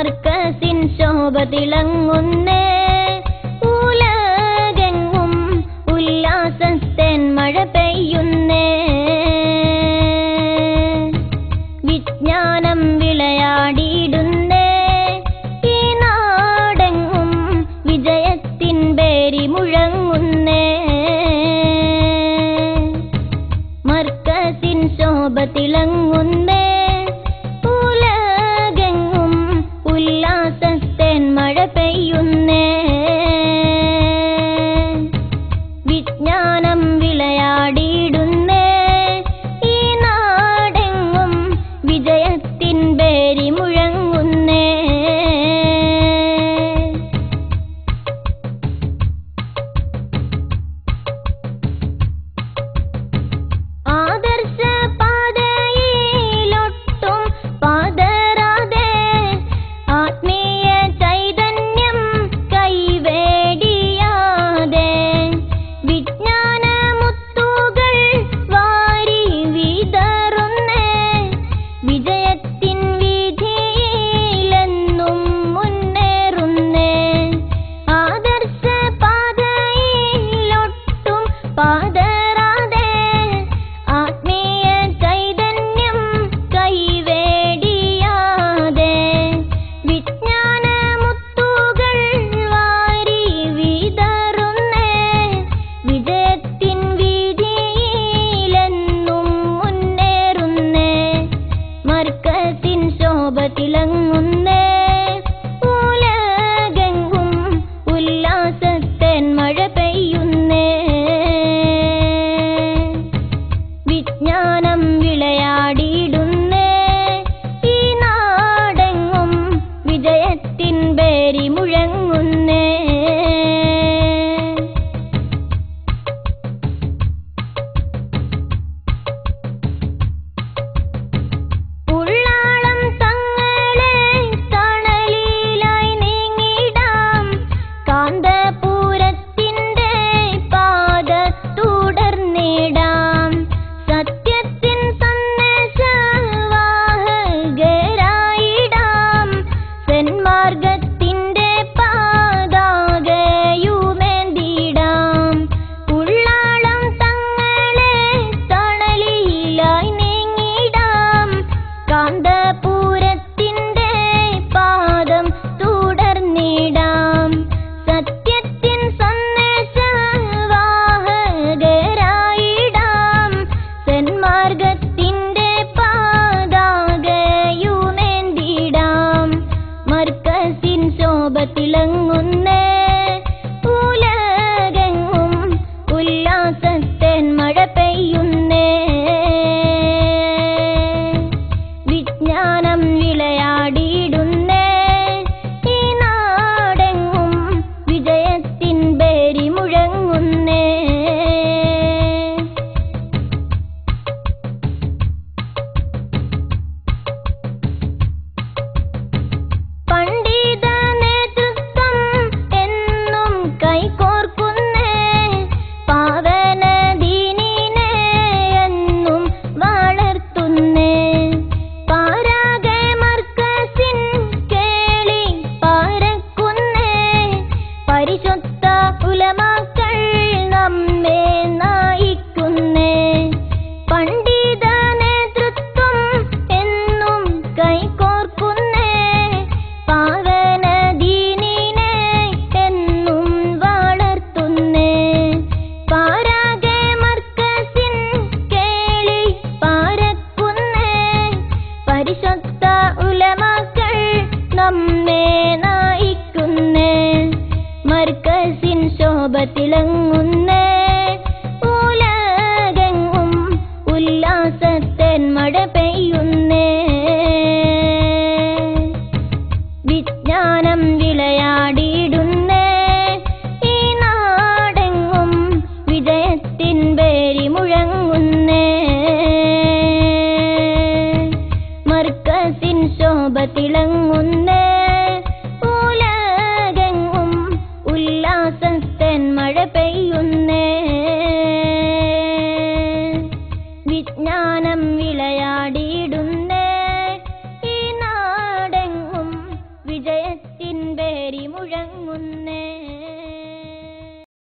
മർക്കസിൻ ശോഭ തിളങ്ങുന്നേ ഉലകെങ്ങും ഉല്ലാസത്തൻ മഴ പെയ്യുന്നേ. വിജ്ഞാനം വിളയാടിയിടുന്നേ. ഈ നാടെങ്ങും വിജയത്തിൻ പേരി മുഴങ്ങുന്നേ. മർക്കസിൻ ശോഭ തിളങ്ങുന്നേ പെയ്യുന്നു ശോഭത്തിളങ്ങുന്ന ഉലാകങ്ങും ഉല്ലാസത്തൻ മട വിളയാടിയിടുന്നു